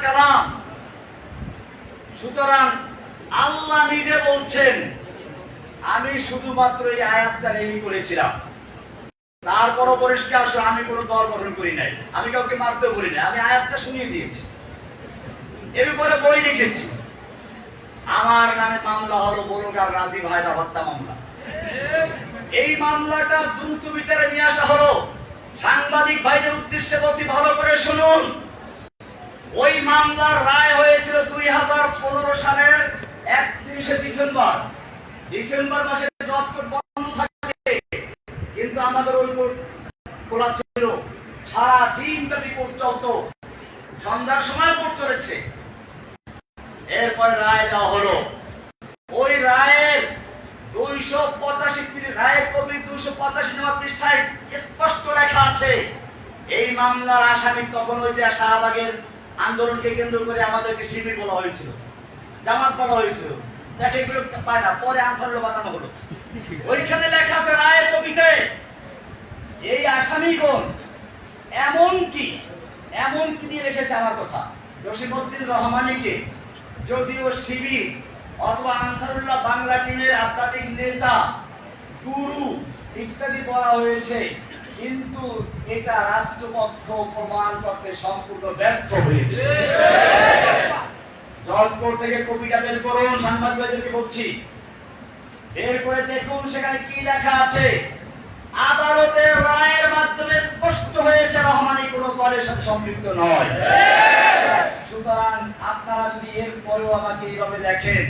কার? সুতরাং আল্লাহ নিজে বলছেন, আমি শুধুমাত্র এই আয়াতটা রেডি করেছিলাম। তারপরও পরিষ্কার আসো, আমি কোনো দল গঠন করি নাই। আমি কাউকে মারতেও বলি নাই, আমি আয়াতটা শুনিয়ে দিয়েছি। এর উপরে বই লিখেছি। আমার নামে মামলা হলো বলুগার রাজি ভাইরা হত্যা মামলা। এই মামলাটা দ্রুত বিচারে নিয়ে আসা হলো। সাংবাদিক ভাইদের উদ্দেশ্যে বলছি, ভালো করে শুনুন। ওই মামলার রায় হয়েছিল দুই হাজার পনেরো সালের একত্রিশে ডিসেম্বর। ডিসেম্বর মাসে কোর্ট বন্ধ থাকে, কিন্তু আমাদের ওই কোর্ট খোলা ছিল। সারা দিন ব্যাপী কোর্ট চলতো। সন্ধ্যার সময় কোর্ট চলেছে। এরপরে রায় দেওয়া হলো। ওই রায়ের দুইশো পঁচাশি রায়ের কবি দুইশো পঁচাশি নম্বর পৃষ্ঠায় স্পষ্ট লেখা আছে। এই মামলার আসামি তখন ওই যে শাহবাগের আন্দোলনকে কেন্দ্র করে আমাদেরকে শিবির বলা হয়েছিল, জামাত বলা হয়েছিল। দেখে এগুলো পায় না, পরে আনসার বানানো হলো। ওইখানে লেখা আছে রায়ের কবিতে এই আসামিগণ এমন কি এমন কি দিয়ে রেখেছে আমার কথা। জসিমউদ্দিন রহমানিকে যদিও শিবির অথবা আনসারুল্লাহ বাংলা টিমের আধ্যাত্মিক নেতা, গুরু ইত্যাদি বলা হয়েছে, কিন্তু এটা রাষ্ট্রপক্ষ প্রমাণ করতে সম্পূর্ণ ব্যর্থ হয়েছে। জজ কোর্ট থেকে কপিটা বের করুন, সাংবাদিকদেরকে বলছি। বের করে দেখুন সেখানে কি লেখা আছে। আদালতের রায়ের মাধ্যমে স্পষ্ট হয়েছে রহমানি কোনো দলের সাথে সম্পৃক্ত নয়। সুতরাং আপনারা যদি এর আমাকে এইভাবে দেখেন,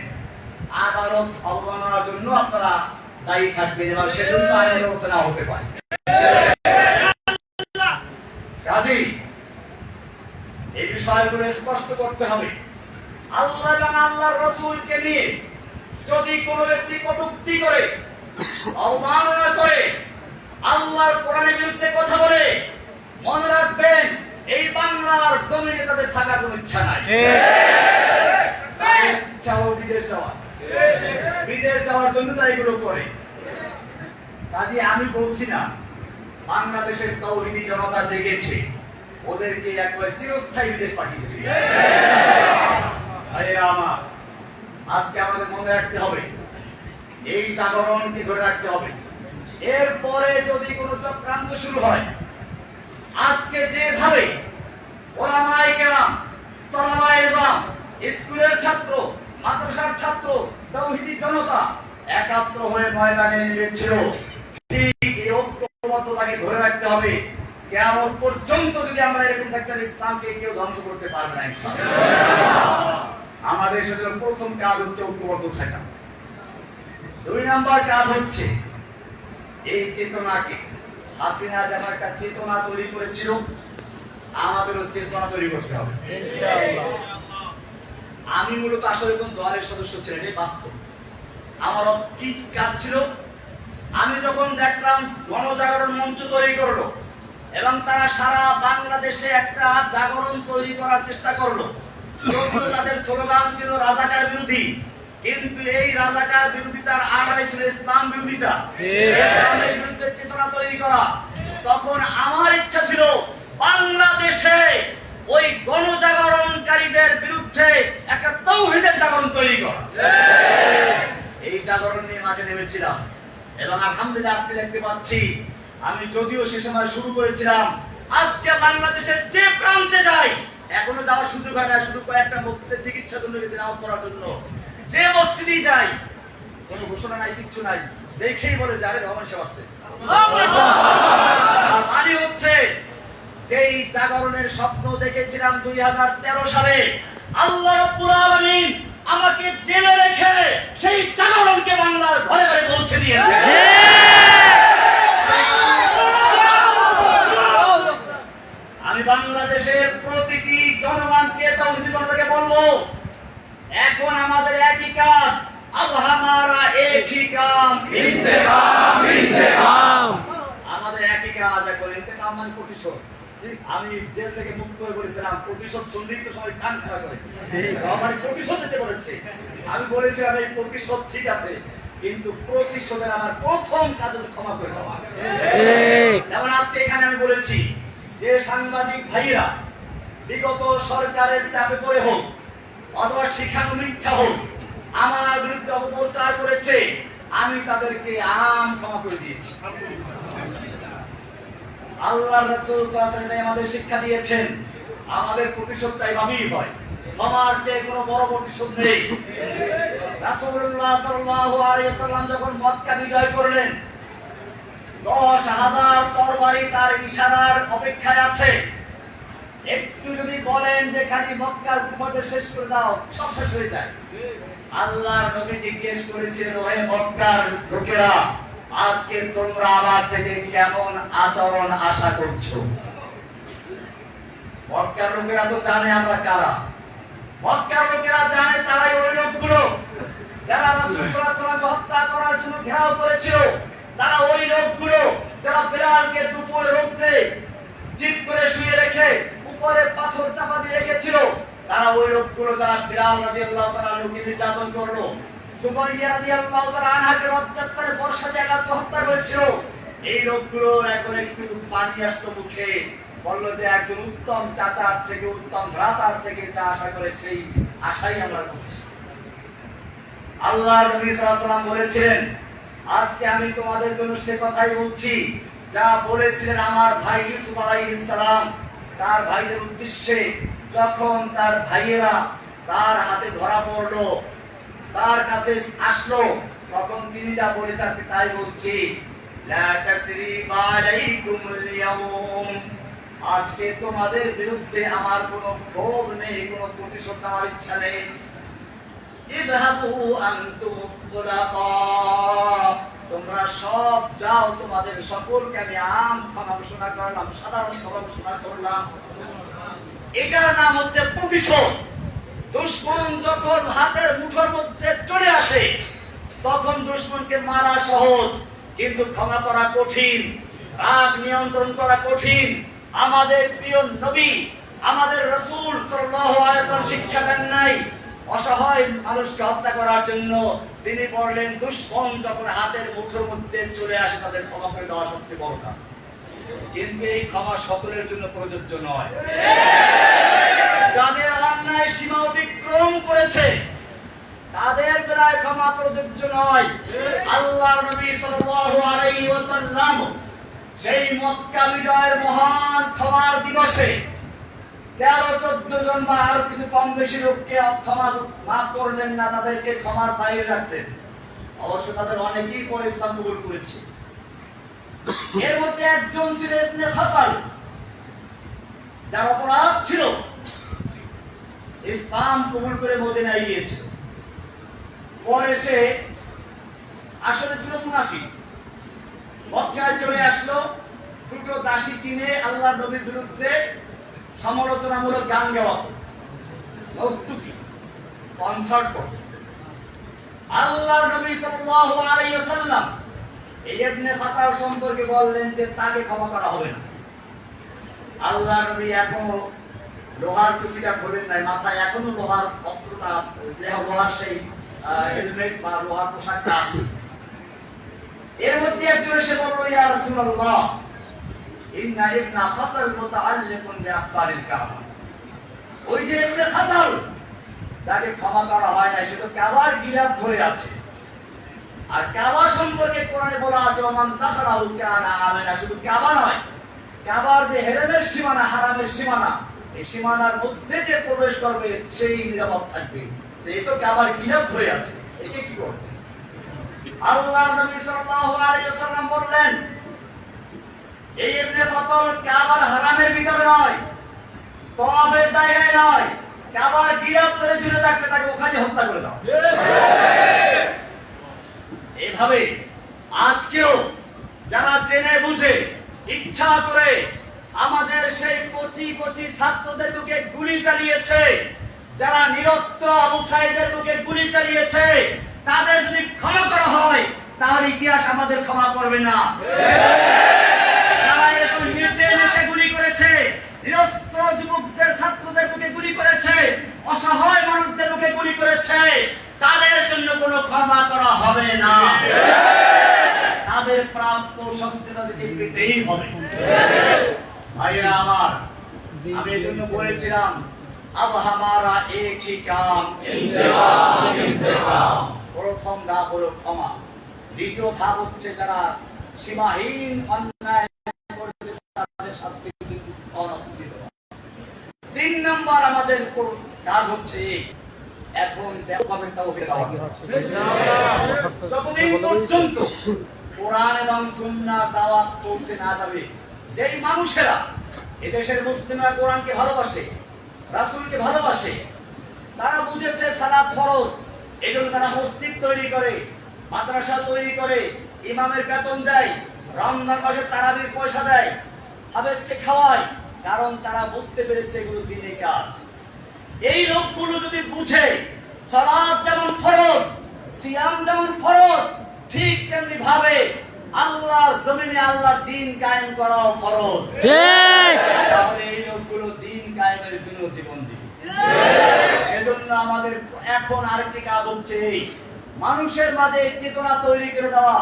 আদালত অবমাননার জন্য আপনারা দায়ী থাকবেন এবং সেজন্য আইনের ব্যবস্থা না হতে পারে। এই বিষয়গুলো স্পষ্ট করতে হবে। আল্লাহ এবং আল্লাহর রসুলকে নিয়ে যদি কোনো ব্যক্তি কটূক্তি করে, অবমাননা করে, আল্লাহর কোরআনের বিরুদ্ধে কথা বলে, মনে রাখবেন এই বাংলার জমিনে তাদের থাকার কোনো ইচ্ছা নাই। ইচ্ছা হলো বিদেশ যাওয়া। বিদেশ যাওয়ার জন্য তারা এগুলো করে। কাজে আমি বলছি না বাংলাদেশের তৌহিদি জনতা জেগেছে ওদেরকে একবার চিরস্থায়ী বিদেশ পাঠিয়ে দেবে। আমার আজকে আমাদের মনে রাখতে হবে এই জাগরণকে ধরে রাখতে হবে। এরপরে যদি কোনো চক্রান্ত শুরু হয় আজকে যেভাবে ওলামাই তলামাই গেলাম স্কুলের ছাত্র, মাদ্রাসার ছাত্র, তৌহিদি জনতা একাত্র হয়ে ময়দানে নেমেছিল। ঠিক এই ধরে রাখতে হবে। পর্যন্ত যদি আমরা এরকম একটা ইসলামকে কেউ ধ্বংস করতে পারবে না। আমাদের প্রথম কাজ হচ্ছে ঐক্যবদ্ধ থাকা। দুই নাম্বার কাজ হচ্ছে এই চেতনাকে হাসিনা একটা চেতনা তৈরি করেছিল আমাদেরও চেতনা তৈরি করতে হবে। আমি মূলত আসলে কোন দলের সদস্য ছিলেন এই বাস্তব। আমার কি কাজ ছিল আমি যখন দেখলাম গণজাগরণ মঞ্চ তৈরি করল এবং তারা সারা বাংলাদেশে একটা জাগরণ তৈরি করার চেষ্টা করল তাদের স্লোগান ছিল রাজাকার বিরোধী। কিন্তু এই রাজাকার বিরোধিতার আড়ালে ছিল ইসলাম বিরোধিতা ইসলামের বিরুদ্ধে চেতনা তৈরি করা। তখন আমার ইচ্ছা ছিল বাংলাদেশে ওই গণজাগরণকারীদের বিরুদ্ধে একটা তৌহিদের জাগরণ তৈরি করা। এই জাগরণ নিয়ে মাঠে নেমেছিলাম। এবং আলহামদুলিল্লাহ আজকে দেখতে পাচ্ছি আমি যদিও সে সময় শুরু করেছিলাম আজকে বাংলাদেশের যে প্রান্তে যাই এখনও যাওয়ার সুযোগ হয় না। শুধু কয়েকটা মসজিদের চিকিৎসা জন্য গেছি নামাজ পড়ার জন্য। যে মসজিদেই যাই, কোনো ঘোষণা নাই, কিচ্ছু নাই। দেখেই বলে যে, আরে রহমান সাহেব আসছে মানে হচ্ছে, যেই জাগরণের স্বপ্ন দেখেছিলাম দুই হাজার তেরো সালে, আল্লাহ রাব্বুল আলামিন আমাকে জেলে রেখে সেই জাগরণকে বাংলার ঘরে ঘরে পৌঁছে দিয়েছে। আমি বাংলাদেশের প্রতিটি জনগণকে, তৌহিদি জনতাকে বলব এখন আমাদের একই কাজ। একই কাম। ইন্তেকাম ইন্তেকাম। আমাদের একই কাজ এখন ইন্তেকাম মানে প্রতিশোধ। আমি জেল থেকে মুক্ত হয়ে বলেছিলাম প্রতিশোধ শুনলেই তো সবাই কান খারাপ করে। আমার প্রতিশোধ দিতে বলেছে। আমি বলেছিলাম এই প্রতিশোধ ঠিক আছে কিন্তু প্রতিশোধের আমার প্রথম কাজ হচ্ছে ক্ষমা করে দেওয়া। যেমন আজকে এখানে আমি বলেছি যে সাংবাদিক ভাইরা বিগত সরকারের চাপে পড়ে হোক অথবা শিখানো মিথ্যা হোক, আমার বিরুদ্ধে অপপ্রচার করেছে, আমি তাদেরকে আম ক্ষমা করে দিয়েছি। আল্লাহ আমাদের শিক্ষা দিয়েছেন, আমাদের প্রতিশোধটা এভাবেই হয়। ক্ষমার চেয়ে কোনো বড় প্রতিশোধ নেই। ওয়াসাল্লাম যখন বিজয় করলেন, দশ হাজার তরবারি তার ইশারার অপেক্ষায় আছে। একটু যদি বলেন যে খালি মক্কার উপরে শেষ করে দাও, সব শেষ হয়ে যায়। আল্লাহর নবী জিজ্ঞেস করেছিলেন ওহে মক্কার লোকেরা, আজকে তোমরা আমার থেকে কেমন আচরণ আশা করছ? মক্কার লোকেরা তো জানে আমরা কারা। মক্কার লোকেরা জানে তারাই ওই লোকগুলো যারা রাসূল সাল্লাল্লাহু আলাইহি ওয়াসাল্লামকে হত্যা করার জন্য ঘেরাও করেছিল। তারা ওই লোকগুলো যারা বিলালকে দুপুরে রোদ্রে জিদ করে শুয়ে রেখে উপরে পাথর চাপা দিয়ে রেখেছিল তারা ওই লোকগুলো যারা বিলাল রাদিয়াল্লাহু তাআলা লোককে নির্যাতন করল, সুমাইয়া রাদিয়াল্লাহু তাআলা আনহাকে অত্যাচারে বর্ষা জায়গাতে হত্যা করেছিল। এই এখন একটু পানি আসতো মুখে। বলল যে একজন উত্তম চাচার থেকে, উত্তম ভ্রাতার থেকে যা আশা করে সেই আশাই আমরা করছি। আল্লাহ নবী ওয়াসাল্লাম বলেছিলেন আজকে আমি তোমাদের জন্য সে কথাই বলছি। যা বলেছিলেন আমার ভাই ইউসুফ আলাইহিস সালাম তার ভাইদের উদ্দেশ্যে যখন তার ভাইয়েরা তার হাতে ধরা পড়ল, তার কাছে আসলো, তখন তিনি যা বলেছে আজকে তাই বলছি। আজকে তোমাদের বিরুদ্ধে আমার কোনো ক্ষোভ নেই, কোনো প্রতিশোধ নেওয়ার ইচ্ছা নেই। আনতুম তুলাকা তোমরা সব যাও তোমাদের সকলকে আমি আম ক্ষমা ঘোষণা করলাম, সাধারণ ক্ষমা ঘোষণা করলাম। এটার নাম হচ্ছে প্রতিশোধ। দুশ্মন যখন হাতের মুঠোর মধ্যে চলে আসে, তখন দুশ্মনকে মারা সহজ, কিন্তু ক্ষমা করা কঠিন, রাগ নিয়ন্ত্রণ করা কঠিন। আমাদের প্রিয় নবী, আমাদের রসুল শিক্ষা দেন নাই, অসহায় মানুষকে হত্যা করার জন্য তিনি বললেন দুশ্মন যখন হাতের মুঠোর মধ্যে চলে আসে, তাদের ক্ষমা করে দেওয়া সবচেয়ে বড় কাজ। কিন্তু এই ক্ষমা সকলের জন্য প্রযোজ্য নয়। যাদের অন্যায় সীমা অতিক্রম করেছে, তাদের বেলায় ক্ষমা প্রযোজ্য নয়। আল্লাহ নবী সাল্লাল্লাহু আলাইহি ওয়াসাল্লাম সেই মক্কা বিজয়ের মহান ক্ষমার দিবসে তেরো চোদ্দ জন বা আরও কিছু কম বেশি লোককে ক্ষমা মাফ করলেন না, তাদেরকে ক্ষমার বাইরে রাখতেন অবশ্য তাদের অনেকেই পরে ইসলাম কবুল করেছে। এর মধ্যে একজন ছিলেন ইবনে যার অপরাধ ছিল ইসলাম কবুল করে মদিনায় গিয়েছিল। পরে সে আসলে ছিল মুনাফি মক্কায় চলে আসলো, দুটো দাসী কিনে আল্লাহ নবীর বিরুদ্ধে সমালোচনামূলক গান গাওয়া নর্তুকি কনসার্ট করত আল্লাহ নবী সাল্লাল্লাহু আলাইহি ওয়াসাল্লাম ইবনে ফাতার সম্পর্কে বললেন যে তাকে ক্ষমা করা হবে না। আল্লাহ নবী এখনও লোহার টুপিটা খোলেন নাই, মাথায় এখনও লোহার অস্ত্রটা লোহার সেই হেলমেট বা লোহার পোশাকটা আছে। এর মধ্যে একজন এসে বলল, ইয়া রাসূলুল্লাহ ইন্না ইবনা খাতাল মুতাআল্লিকুন বিআসতারিল কাবা ওই যে ইবনে খাতাল যাকে ক্ষমা করা হয় না সে তো কাবার গিলাফ ধরে আছে। আর কাবা সম্পর্কে কোরআনে বলা আছে, ওমান দাখালাহু কানা আমিনা, শুধু কাবা নয়, কাবার যে হেরেমের সীমানা, হারামের সীমানা, এই সীমানার মধ্যে যে প্রবেশ করবে, সেই নিরাপদ থাকবে। এই তো কাবার গিলাফ ধরে আছে। একে কি করবে আল্লাহ নবী সাল্লাল্লাহু আলাইহি ওয়াসাল্লাম বললেন এই ইবনে ফাতল কাবার হারামের ভিতরে নয়, তওয়াবের জায়গায় নয়, কাবার ধরে ঝুলে থাকতে তাকে ওখানে হত্যা করে দাও। এভাবে আজকেও যারা জেনে বুঝে, ইচ্ছা করে আমাদের সেই কচি কচি ছাত্রদের বুকে গুলি চালিয়েছে, যারা নিরস্ত্র আবু সাইদের বুকে গুলি চালিয়েছে, তাদের যদি ক্ষমা করা হয় তাহলে ইতিহাস আমাদের ক্ষমা করবে না। করেছে, অসহায় মানুষদের মুখে গুলি করেছে, তাদের জন্য কোনো ক্ষমা করা হবে না। তাদের প্রাপ্য শাস্তি তাদেরকে পেতেই হবে। ভাইয়েরা আমার, আমি এই জন্য বলেছিলাম আব হামারা এক কাম। প্রথম ধাপ হলো ক্ষমা। দ্বিতীয় ধাপ হচ্ছে যারা সীমাহীন অন্যায় করেছে, তাদের শাস্তি তিন নম্বর আমাদের কাজ হচ্ছে এখন ব্যাপকভাবে তাওহীদ যতদিন পর্যন্ত কোরআন এবং সুন্নাহ দাওয়াত পৌঁছে না যাবে, যেই মানুষেরা এদেশের মুসলিমরা কোরআনকে ভালোবাসে, রাসূলকে ভালোবাসে, তারা বুঝেছে সালাত ফরজ এই জন্য তারা মসজিদ তৈরি করে, মাদ্রাসা তৈরি করে, ইমামের বেতন দেয়, রমজান মাসে তারাবির পয়সা দেয় হাবেসকে খাওয়ায় কারণ তারা বুঝতে পেরেছে এগুলো দিনে কাজ। এই লোকগুলো যদি বুঝে সালাত যেমন ফরজ সিয়াম যেমন ফরজ ঠিক তেমনি ভাবে আল্লাহর জমিনে আল্লাহর দিন কায়েম করাও ফরজ। ঠিক। তাহলে এই লোকগুলো দিন কায়েমের জন্য জীবন দিবে। সেজন্য আমাদের এখন আরেকটি কাজ হচ্ছে মানুষের মাঝে চেতনা তৈরি করে দেওয়া।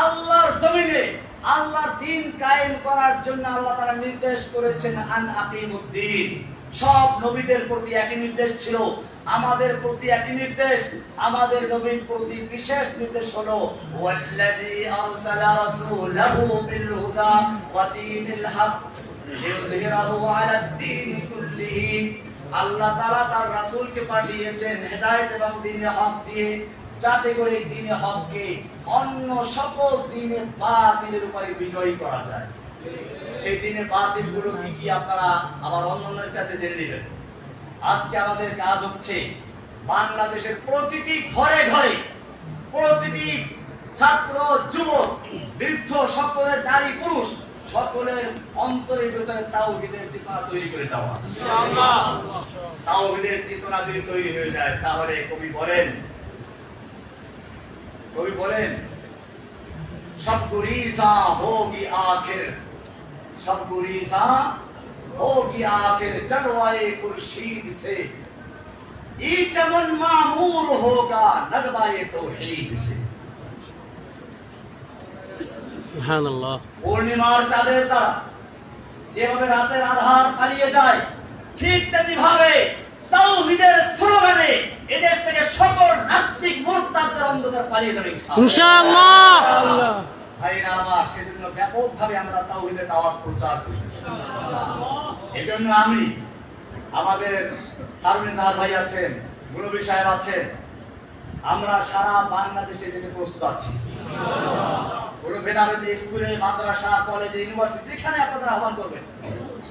আল্লাহর জমিনে আল্লাহর দিন কায়েম করার জন্য আল্লাহ তারা নির্দেশ করেছেন, আন আকিমুদ্দিন। সব নবীদের প্রতি একই নির্দেশ ছিল। আমাদের প্রতি একই নির্দেশ। আমাদের নবীর প্রতি বিশেষ নির্দেশ হলো, ওয়াল্লাযী আরসালা রাসূলাহু বিল হুদা ওয়া দীনিল হক লিইয়ুযহিরাহু আলাদ দীনি কুল্লিহি। আল্লাহ তাআলা তার রাসূলকে পাঠিয়েছেন হেদায়েত এবং দ্বীনে হক দিয়ে। যাতে করে দ্বীনে হককে অন্য সকল দ্বীনে বাতিলের উপরে বিজয়ী করা যায়। সেই দিনে বাতিলগুলো কি কি আপনারা আমার অন্যান্যের কাছে জেনে নেবেন। আজকে আমাদের কাজ হচ্ছে বাংলাদেশের প্রতিটি ঘরে ঘরে প্রতিটি ছাত্র যুবক বৃদ্ধ সকলের নারী পুরুষ সকলের অন্তরের ভিতরে তাওহীদের চেতনা তৈরি করে দেওয়া। তাওহীদের চেতনা যদি তৈরি হয়ে যায় তাহলে কবি বলেন কবি বলেন পূর্ণিমার চাঁদের দ্বারা যেভাবে রাতের আধার পালিয়ে যায় ঠিক তেমনি ভাবে তাওহীদের স্লোগানে এদেশ থেকে সকল নাস্তিক মোরতাদের অন্ধকার পালিয়ে যাবে ইনশাআল্লাহ। ভাইরা আমার সেজন্য ব্যাপকভাবে আমরা তাওহীদের দাওয়াত প্রচার করি। এজন্য আমি আমাদের হারুন নাহার ভাই আছেন গুরুবি সাহেব আছেন আমরা সারা বাংলাদেশে যেতে প্রস্তুত আছি। কোনো ভেদাভেদ স্কুলে মাদ্রাসা কলেজে ইউনিভার্সিটি যেখানে আপনারা আহ্বান করবেন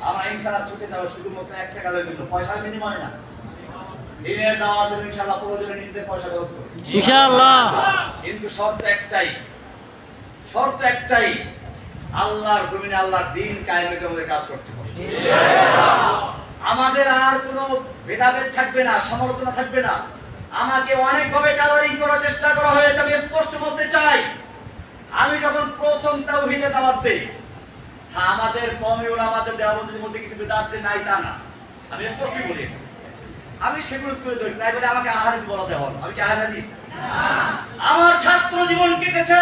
আমরা ইনশাআল্লাহ ছুটে যাব শুধুমাত্র এক টাকার জন্য পয়সার বিনিময় না। কিন্তু শর্ত একটাই শর্ত একটাই, আল্লাহর জমিনে আল্লাহর দিন কায়েমের কাজ করতে হবে। আমাদের আর কোনো ভেদাভেদ থাকবে না, সমালোচনা থাকবে না। আমাকে অনেকভাবে কালারিং করার চেষ্টা করা হয়েছে, আমি স্পষ্ট বলতে চাই। আমি যখন প্রথম তাওহীদে দাওয়াত দেই হ্যাঁ আমাদের কমে ওরা আমাদের দেওয়াবন্দির মধ্যে কিছু বেদাত যে নাই তা না। আমি স্পষ্ট বলি আমি সেগুলো তুলে ধরি তাই বলে আমাকে আহারিস বলাতে হবে। আমি কি আহারিস আমার ছাত্র জীবন কেটেছে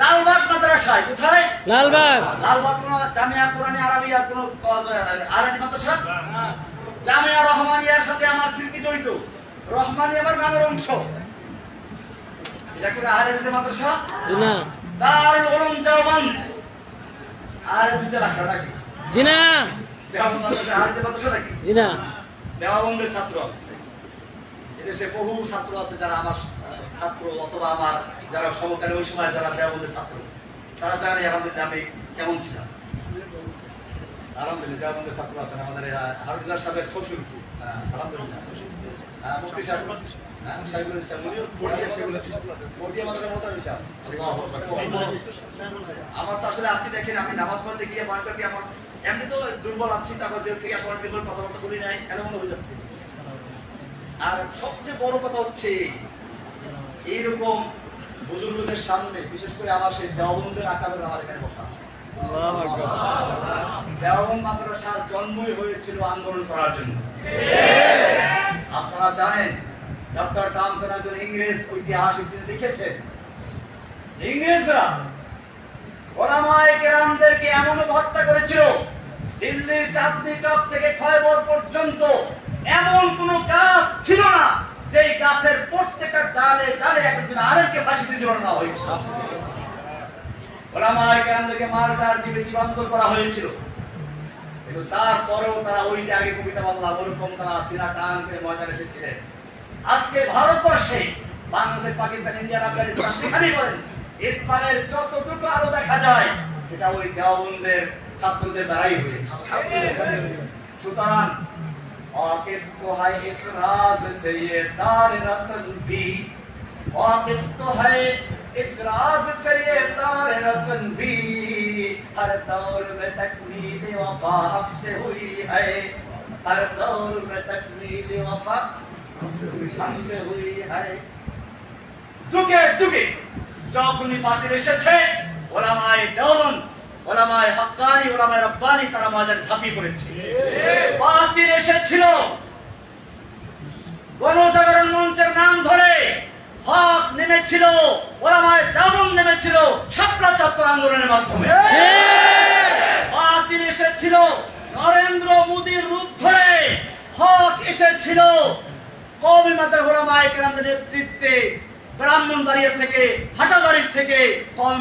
লালবাগ মাদ্রাসায়। কোথায়? লালবাগ। লালবাগ কোন জামিয়া কোরআনে আরবিয়া কোন আরবি মাদ্রাসা? জামিয়া রহমানিয়ার সাথে আমার স্মৃতি জড়িত। রহমানি আমার নামের অংশ। এটা করে আরবিতে মাদ্রাসা? না। দারুল উলুম দেওবন্দ। আরবিতে রাখা নাকি? জি না দেওবন্দ মাদ্রাসা আরবিতে মাদ্রাসা নাকি? জি না দেওয়াবন্দের ছাত্র। এদেশে বহু ছাত্র আছে যারা আমার ছাত্র অথবা আমার যারা সমকালে ওই সময় যারা দেওয়াবন্দের ছাত্র তারা জানে আলহামদুলিল্লাহ আমি কেমন ছিলাম। আলহামদুলিল্লাহ দেওয়াবন্দের ছাত্র আছেন আমাদের সাহেবের শ্বশুর আলহামদুলিল্লাহ। আহ, সাহেব। হ্যাঁ। আমার তো আসলে আজকে দেখেন আমি নামাজ পড়তে গিয়ে মনে করি আমার এমনি তো দুর্বল আছি তারপর জেল থেকে আসার দুর্বল কথাবার্তা বলি নাই এমন হয়ে যাচ্ছে। আর সবচেয়ে বড় কথা হচ্ছে এইরকম বুজুর্গদের সামনে বিশেষ করে আমার সেই দেওবন্দের আকারের আমার এখানে বসা। মাদ্রাসার জন্মই হয়েছিল আন্দোলন করার জন্য। আপনারা জানেন ডক্টর টমসন একজন ইংরেজ ঐতিহাসিক তিনি লিখেছেন ইংরেজরা ওলামায়ে এমন হত্যা করেছিল, দিল্লির চাঁদনি চক থেকে খয়বর পর্যন্ত এমন কোন গাছ ছিল না যেই গাছের প্রত্যেকটা ডালে ডালে একজন আরেককে ফাঁসিতে ঝোলানো হয়েছে। ওলামায়ে কেরামদেরকে মারটার দিকে জীবান্ত করা হয়েছিল। কিন্তু তারপরেও তারা ওই যে আগে কবিতা বাংলা ওরকম তারা সিনা টান করে ময়দানে এসেছিলেন। আজকে ভারতবর্ষে বাংলাদেশ, পাকিস্তান, ইন্ডিয়া আফগানিস্তান যেখানেই বলেন। ইসলামের যতটুকু আলো দেখা যায় সেটা ওই দেওয়াবন্দের ছাত্রদের দ্বারাই হয়েছে সুতরাং واقف تو ہے اس راز سے یہ دار رسل بھی واقف تو ہے اس راز سے یہ دار رسل بھی ہر دور میں تکمیل وفا ہم سے ہوئی ہے ہر دور میں تکمیل وفا ہم سے ہوئی ہے جھکے جھکے যখনই বাতিল এসেছে। ওলামায় দেওবন ওলামায় হক্কানি, ওলামায় রব্বানি তারা মাঝারে ঝাঁপিয়ে পড়েছে। বাতিল এসেছিল। গণজাগরণ মঞ্চের নাম ধরে হক নেমেছিল, ওলামায় দেওবন নেমেছিল শাপলা চত্বর আন্দোলনের মাধ্যমে। বাতিল এসেছিল। নরেন্দ্র মোদীর রূপ ধরে হক এসেছিল। কওমি মাতার ওলামায়ে কেরামদের নেতৃত্বে ব্রাহ্মণবাড়িয়া থেকে হাটাবাড়ির থেকে কওমি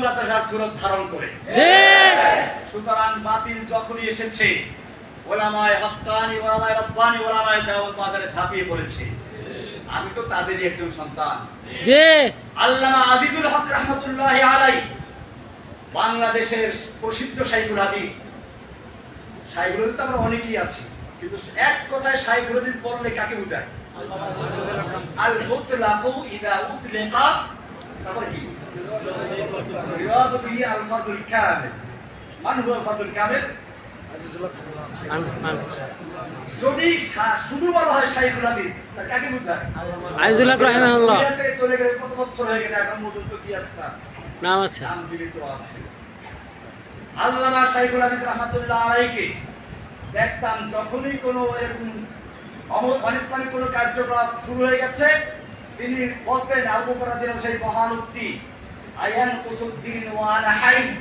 সুরত ধারণ করে। সুতরাং বাতিল যখনই এসেছে ওলামায় হক্কানি ওলামায় রব্বানি ওলামায় দেওয়াল বাজারে ঝাঁপিয়ে পড়েছে। আমি তো তাদেরই একজন সন্তান। আল্লামা আজিজুল হক রহমতুল্লাহ আলাই বাংলাদেশের প্রসিদ্ধ সাইকুল হাদিস। সাইকুল হাদিস তো আমরা অনেকেই আছি কিন্তু এক কথায় সাইকুল হাদিস বললে কাকে বোঝায়? আল মুতলাকু ইদা উতলিকা তারপর কি ইরাদ বিহি আল ফাদুল কামিল মান হুয়া ফাদুল কামিল আন- আন- যদি শুধু বলা হয় হাদিস তা কাকে বোঝায় আইজুল রাহিমাহুল্লাহ চলে গেলে কত বছর হয়ে গেছে এখন পর্যন্ত কি আছে নাম আছে নাম জীবিত আছে আল্লামা শাইখুল আজিজ রহমাতুল্লাহ আলাইকে দেখতাম যখনই কোনো এরকম অম- অনিসলামিক কোনো কার্যকলাপ শুরু হয়ে গেছে। তিনি বলতেন, আবু বকর সেই মহান উক্তি আয়ান কুসুদ্দিন ওয়ানা হাই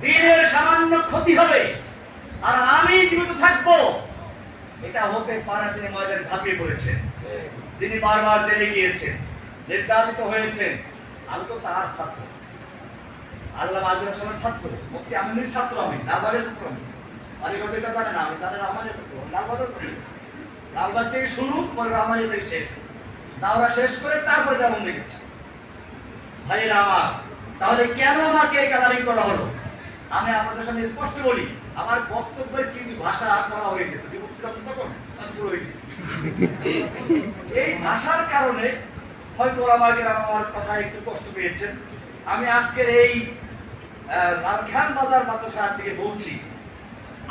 দিনের সামান্য ক্ষতি হবে, আর আমি জীবিত থাকব। এটা হতে পারে তিনি ময়দানে ঝাঁপিয়ে পড়েছেন। তিনি বারবার জেলে গিয়েছেন, নির্যাতিত হয়েছেন। আমি তো তার ছাত্র। আল্লাহ আজির রহমানের ছাত্র মুক্তি আমিনের ছাত্র আমি লালবাগের ছাত্র আমি। আরে কথা এটা জানে না, আমি তাদের রহমানের ছাত্র লালবাগের ছাত্র। লালবাগ থেকে শুরু পরে রহমানের থেকে শেষ। দাওরা শেষ করে তারপরে যেমন দেখেছি। ভাইরা আমার, তাহলে কেন আমাকে গাদারিং করা হলো? আমি আপনাদের সামনে স্পষ্ট বলি, আমার বক্তব্যের কিছু ভাষা করা হয়ে যেত। বিভক্তির অন্ত তখন? এই ভাষার কারণে হয়তো ওরা আমাকে আমার কথা একটু কষ্ট পেয়েছেন আমি আজকের এই লালখান বাজার মাদ্রাসা থেকে বলছি,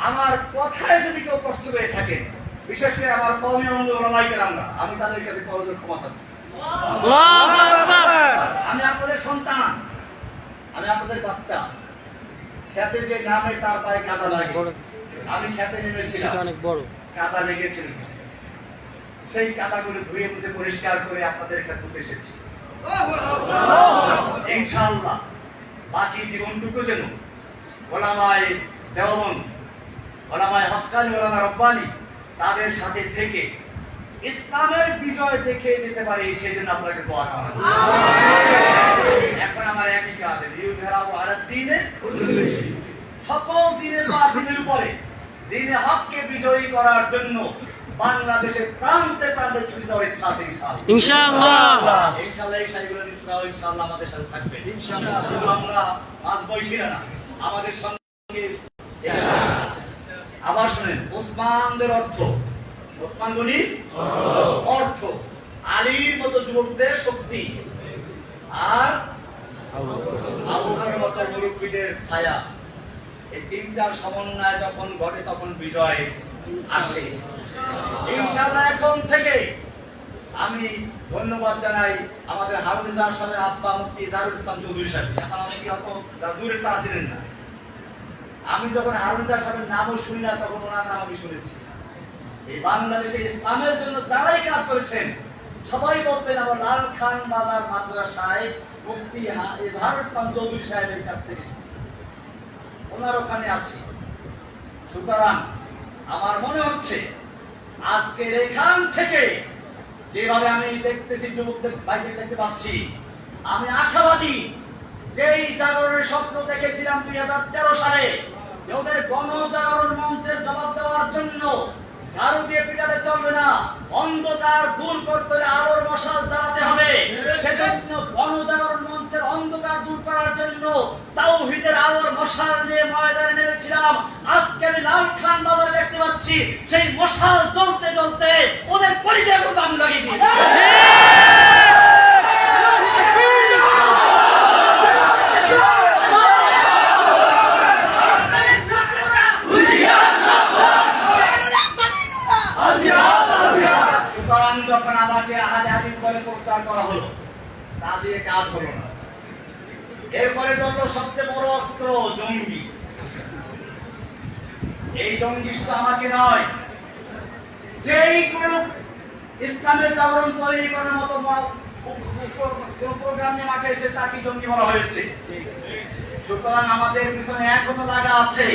আমার কথায় যদি কেউ কষ্ট পেয়ে থাকে বিশেষ করে আমার কমে ওলামাইকে আমরা। আমি তাদের কাছে করজোর ক্ষমা চাচ্ছি। আমি আপনাদের সন্তান। আমি আপনাদের বাচ্চা। খেতে যে নামে তার পায়ে কাদা লাগে। আমি খেতে নেমেছিলাম। অনেক বড়। কাদা লেগেছিল। সেই কাদাগুলো ধুয়ে মুছে পরিষ্কার করে আপনাদের খেতে এসেছি। ইনশাআল্লাহ। বাকি জীবনটুকু যেন ওলামায় দেওবন ওলামায় হক্কানি ওলামা রব্বানি তাদের সাথে থেকে ইসলামের বিজয় দেখে যেতে পারি সেই জন্য আপনাকে দোয়া করা এখন আমার একই কাজ ইউধেরাবু আলাদ দিনে সকল দিনের বা দিনের উপরে দিনে হককে বিজয়ী করার জন্য বাংলাদেশের প্রান্তে প্রান্তে ছুটে দেওয়ার ইচ্ছা আছে ইনশাআল্লাহ। ইনশাআল্লাহ। ইনশাআল্লাহ এই শাড়িগুলো ইসলাম ইনশাআল্লাহ আমাদের সাথে থাকবে। ইনশাআল্লাহ। আমরা মাঝ বয়সীরা না আমাদের সঙ্গে আবার শুনেন, ওসমানদের অর্থ। ওসমান গনি? অর্থ। আলীর মতো যুবকদের শক্তি। আর আবু বকরের মতো মুরব্বীদের ছায়া। এই তিনটার সমন্বয় যখন ঘটে, তখন বিজয় আসে। ইনশাআল্লাহ এখন থেকে আমি ধন্যবাদ জানাই আমাদের হারুন সাহেবের আব্বা মুফতি দারুল ইসলাম চৌধুরী সাহেব এখন অনেকে হয়তো দূরের তারা ছিলেন না। আমি যখন হারুন ইজার সাহেবের নামও শুনি না, তখন ওনার নাম আমি শুনেছি। এই বাংলাদেশে ইসলামের জন্য যারাই কাজ করেছেন, সবাই বলতেন আমার লাল খান বাজার মাদ্রাসায় মুক্তি এজাহার ইসলাম চৌধুরী সাহেবের কাছ থেকে। ওনার ওখানে আছি। সুতরাং আমার মনে হচ্ছে, আজকের এখান থেকে যেভাবে আমি দেখতেছি, যুবকদের বাইরে দেখতে পাচ্ছি, আমি আশাবাদী যেই জাগরণের স্বপ্ন দেখেছিলাম দুই হাজার তেরো সালে। ওদের গণজাগরণ মঞ্চের জবাব দেওয়ার জন্য ঝাড়ু দিয়ে পিটাতে চলবে না। অন্ধকার দূর করতে হলে আলোর মশাল জ্বালাতে হবে। সেজন্য গণজাগরণ মঞ্চের অন্ধকার দূর করার জন্য তাও তাওহীদের আলোর মশাল নিয়ে ময়দানে নেমেছিলাম। আজকে আমি লাল খান বাজারে দেখতে পাচ্ছি, সেই মশাল জ্বলতে জ্বলতে ওদের পরিচয় করতে আমি লাগিয়ে দিয়েছি সুতরাং যখন আমাকে আজ আদিন করে প্রচার করা হলো। তা দিয়ে কাজ হলো না। এরপরে যত সবচেয়ে বড় অস্ত্র, জঙ্গি। এই জঙ্গি শুধু আমাকে নয়, যেই কোন ইসলামের জাগরণ তৈরি করার মতো প্রোগ্রামে মাঠে এসে তাকে জঙ্গি বলা হয়েছে। সুতরাং আমাদের পিছনে এখনও লাগা আছে।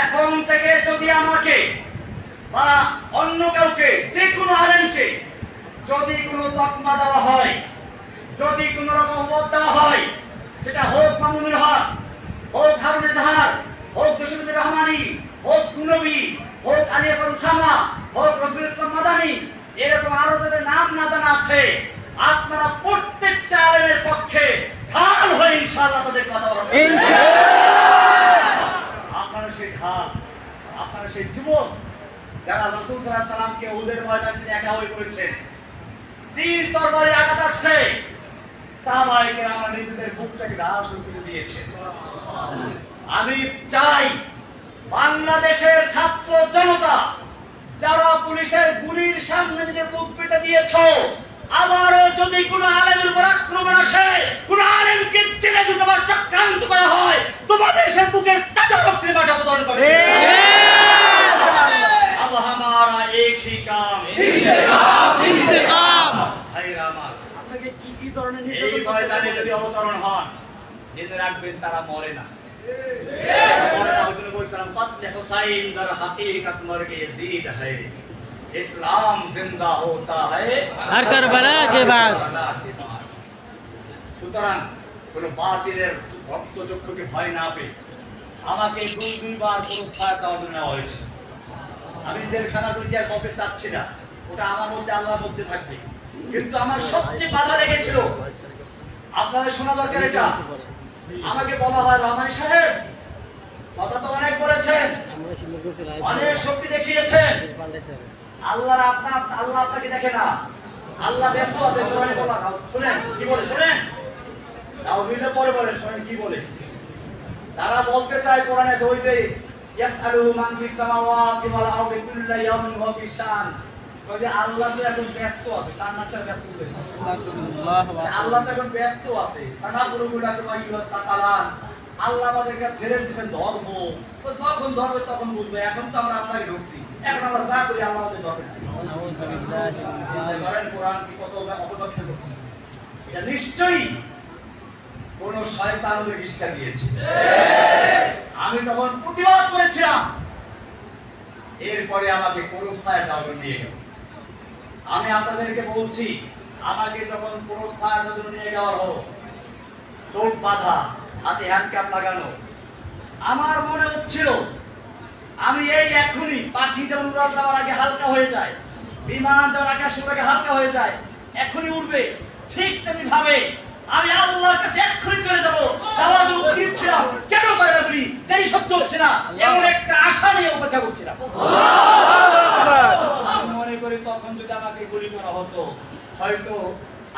এখন থেকে যদি আমাকে বা অন্য কাউকে, যে কোনো আলেমকে যদি কোনো তকমা দেওয়া হয় যদি কোনো রকম মত দেওয়া হয় সেটা হোক মামুনুল হক হোক হারুন জাহার হোক জসিমুদ্দিন রহমানি হোক কুনবী হোক আলী হাসান শামা হোক রফিউল ইসলাম মাদানি এরকম আরও যাদের নাম না জানা আছে আপনারা প্রত্যেকটা আলেমের পক্ষে ঢাল হয়ে ইনশাআল্লাহ তাদের কথা বলবেন আপনারা সেই ঢাল আপনারা সেই যুবক যারা রসুল সাল্লাহ সাল্লামকে ওদের ময়দানে তিনি একা হয়ে পড়েছেন তীর তরবারি আঘাত আসছে। সাহাবাহিকে আমার নিজেদের বুকটাকে শুরু করে দিয়েছে। আমি চাই বাংলাদেশের ছাত্র জনতা, যারা পুলিশের গুলির সামনে নিজের বুক পেতে দিয়েছ, আবারও যদি কোনো আলেমের উপর থাকবেন তারা মরে না। আমাকে হয়েছে। আমি জেলখানা পরিচয় কপে চাচ্ছি না। ওটা আমার মধ্যে আল্লাহর মধ্যে থাকবে। কিন্তু আমার সবচেয়ে বাধা লেগেছিল। আপনাদের শোনা দরকার এটা? আমাকে বলা হয় রহমানি সাহেব, কথা তো অনেক বলেছেন, অনেক শক্তি দেখিয়েছেন। আল্লাহর আপনার, আল্লাহ আপনাকে দেখে না। আল্লাহ ব্যস্ত আছে শুনেন, কি বলে, শুনেন? মিলে পরে বলে, শুনেন, কি বলে? তারা বলতে চায়, কোরআনে ওই যে ইয়াসআলু মান ফিস সামাওয়াতি ওয়াল আরদি কুল্লু ইয়াউমিন হুয়া ফি শান। ওই যে আল্লাহ তো এখন ব্যস্ত আছে সান্নাটা ব্যস্ত হয়েছে আল্লাহ তো এখন ব্যস্ত আছে সানা পুরোগুলা তো সাকালান আল্লাহ আমাদেরকে ছেড়ে দিয়েছেন ধর্ম। যখন ধরবে তখন বুঝবে এখন তো আমরা আল্লাহকে ঢুকছি এখন আমরা যা করি আল্লাহ আমাদের ধরবে না। কোরআন কি কত অপদক্ষেপ করছে? এটা নিশ্চয়ই কোন শয়তান দিয়েছে। আমি তখন প্রতিবাদ করেছিলাম। এরপরে আমাকে পুরস্কার দেওয়ার নিয়ে গেল। আমি আপনাদেরকে বলছি আমাকে যখন পুরস্কার জন্য নিয়ে যাওয়া হলো চোখ বাঁধা হাতে হ্যান্ডক্যাপ লাগানো আমার মনে হচ্ছিল আমি এই এখনই পাখি যেমন উড়াল দেওয়ার আগে হালকা হয়ে যায় বিমান যাওয়ার আগে আগে হালকা হয়ে যায় এখনই উঠবে ঠিক তেমনি ভাবে আমি আল্লাহর কাছে এক্ষুনি চলে যাব নামাজ দিচ্ছিলাম কেন করে না বলি যেই সহ্য হচ্ছে না এমন একটা আশা নিয়ে অপেক্ষা করছিলাম। করি তখন যদি আমাকে গুলি করা হতো হয়তো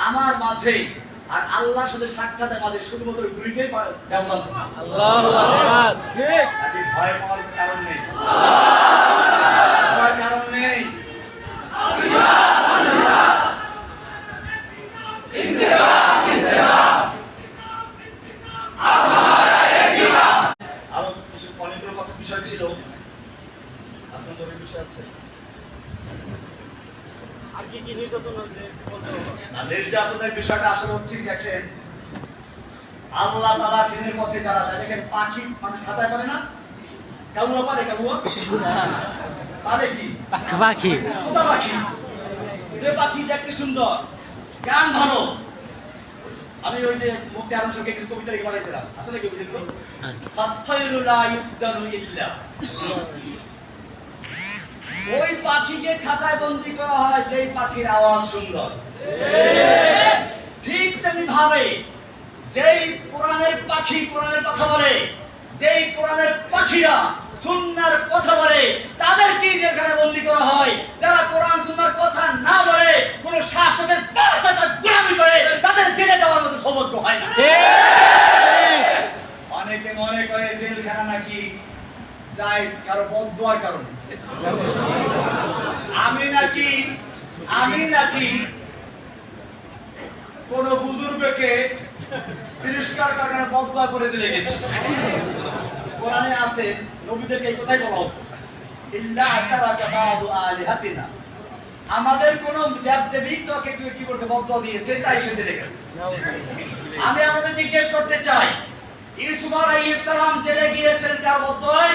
আমার মাঝে আর আল্লাহর সাথে সাক্ষাতে মাঝে শুধুমাত্র গুলিটাই ব্যবহার আল্লাহ। ঠিক। ভয় পাওয়ার কারণ নেই ভয় কারণ নেই আরও কিছু অনেকগুলো কথা বিষয় ছিল আপনাদের অনেক বিষয় আছে আর কি কি নির্যাতন নির্যাতন হয়েছে বলতে হবে। আর নির্যাতনের বিষয়টা আসলে হচ্ছে দেখেন আল্লাহ তালা দিনের পথে যারা যায় দেখেন পাখি মানুষ খাতায় পারে না? কাউয়া পারে কাউয়া পারে কি? পাখি কোথা পাখি? যে পাখি দেখতে সুন্দর গান ভালো। আমি ওই যে মুক্তি আরম সঙ্গে কিছু কবিতা লিখে বানাইছিলাম আসলে কি বুঝলি ফাত্তাইরু ইউসদানু ইল্লা। ওই পাখিকে খাতায় বন্দি করা হয় যেই পাখির আওয়াজ সুন্দর। ঠিক ভাবে যেই কোরআনের পাখি কোরআনের কথা বলে যেই কোরআনের পাখিরা সুন্নার কথা বলে তাদেরকেই যেখানে বন্দি করা হয় যারা কোরআন সুন্নার কথা না বলে কোন শাসকের পাঁচটা গোলামি করে তাদের জেলে যাওয়ার মতো সৌভাগ্য হয় না। অনেকে মনে করে জেলখানা নাকি যায় কারও কারণে। আমি নাকি আমি নাকি কোন বুজুর্গকে তিরস্কার কারণে করে দিলে গেছি কোরআনে আছে, নবীদেরকে কথাই বলা হতো ইল্লা আমাদের কোন তোকে কি- করছে বদয়া দিয়েছে, তাই সে দিলে গেছে আমি আপনাদের জিজ্ঞেস করতে চাই ইউসুফ আলাইহিস সালাম জেলে গিয়েছেন তার বদয়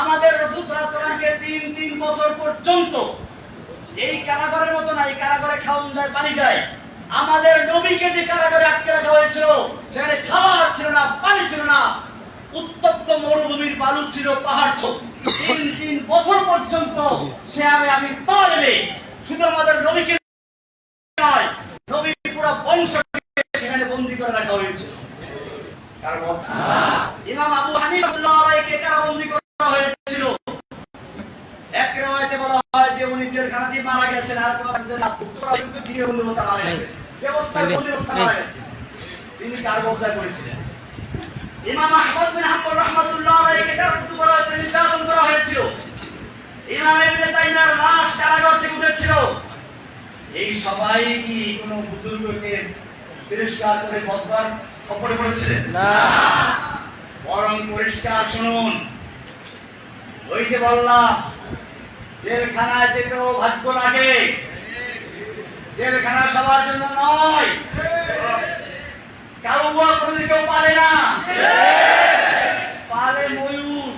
আমাদের রাসূল সাল্লাল্লাহু তিন তিন বছর পর্যন্ত এই কারাগারের মতো না এই কারাগারে খাওয়ান যায় পানি যায়। আমাদের নবীকে যে কারাগারে আটকে রাখা হয়েছিল সেখানে খাবার ছিল না পানি ছিল না। উত্তপ্ত মরুভূমির বালু ছিল পাহাড় ছিল তিন তিন বছর পর্যন্ত সে আমি আমি পারবে শুধু আমাদের নবীকে নয় নবী পুরো বংশকে সেখানে বন্দি করে রাখা হয়েছিল ইমাম আবু হানিফা করা হয়েছিল। এক রেওয়ায়েতে বলা হয় যে উনি জেলখানা দিয়ে মারা গেছেন আর কোনো হাদিসে না উক্ত করা কিন্তু বিয়ে হলো অবস্থা মারা যে অবস্থায় বন্দি অবস্থায় মারা তিনি কার বদলায় করেছিলেন ইমাম আহমদ বিন হাম্বল রাহমাতুল্লাহ আলাইহিকে কারাবন্দি করা হয়েছিল নির্যাতন করা হয়েছিল। ইমাম ইবনে তাইমিয়ার লাশ কারাগার থেকে উঠেছিল। এই সবাই কি কোন বুজুর্গকে তিরস্কার করে বদলার খবরে পড়েছিলেন? না। বরং পরিষ্কার শুনুন। ওই যে বললাম জেলখানায় যেতেও ভাগ্য লাগে। জেলখানা সবার জন্য নয়। কাউয়া কোনদিন কেউ পারে না। পালে ময়ূর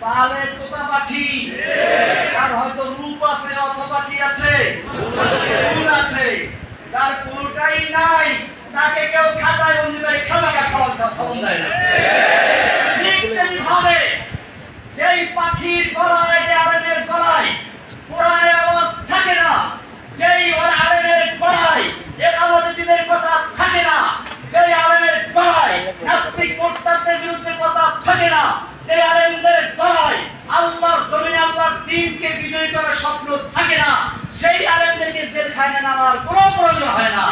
পালে তোতা পাখি তার হয়তো রূপ আছে অথবা কি আছে? আছে তার কোনটাই নাই তাকে কেউ খাঁচায় বন্দি করে খামাকা খাওয়া খাওয়ান দেয় না। ঠিক যেই পাখির গলায়, যে আরেমের গলায় কোরআনের আওয়াজ থাকে না, যেই ওর আলেমের গলায় এর আমাদের দিনের কথা থাকে না, যেই আলেমের গলায় নাস্তিক মোর্তাদের বিরুদ্ধে কথা থাকে না যে আলেমদের গলায় আল্লাহর জমিনে আল্লাহর দিনকে বিজয়ী করার স্বপ্ন থাকে না, সেই আলেমদেরকে জেলখানে নামার কোনো প্রয়োজন হয় না।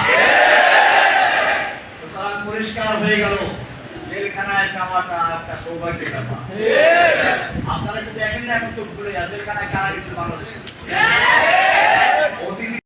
পরিষ্কার হয়ে গেল। জেলখানায় যাওয়াটা একটা সৌভাগ্যের ব্যাপার। আপনারা কি দেখেন না এখন তো ভুলে জেলখানায় কারা গেছে বাংলাদেশে? অতীতে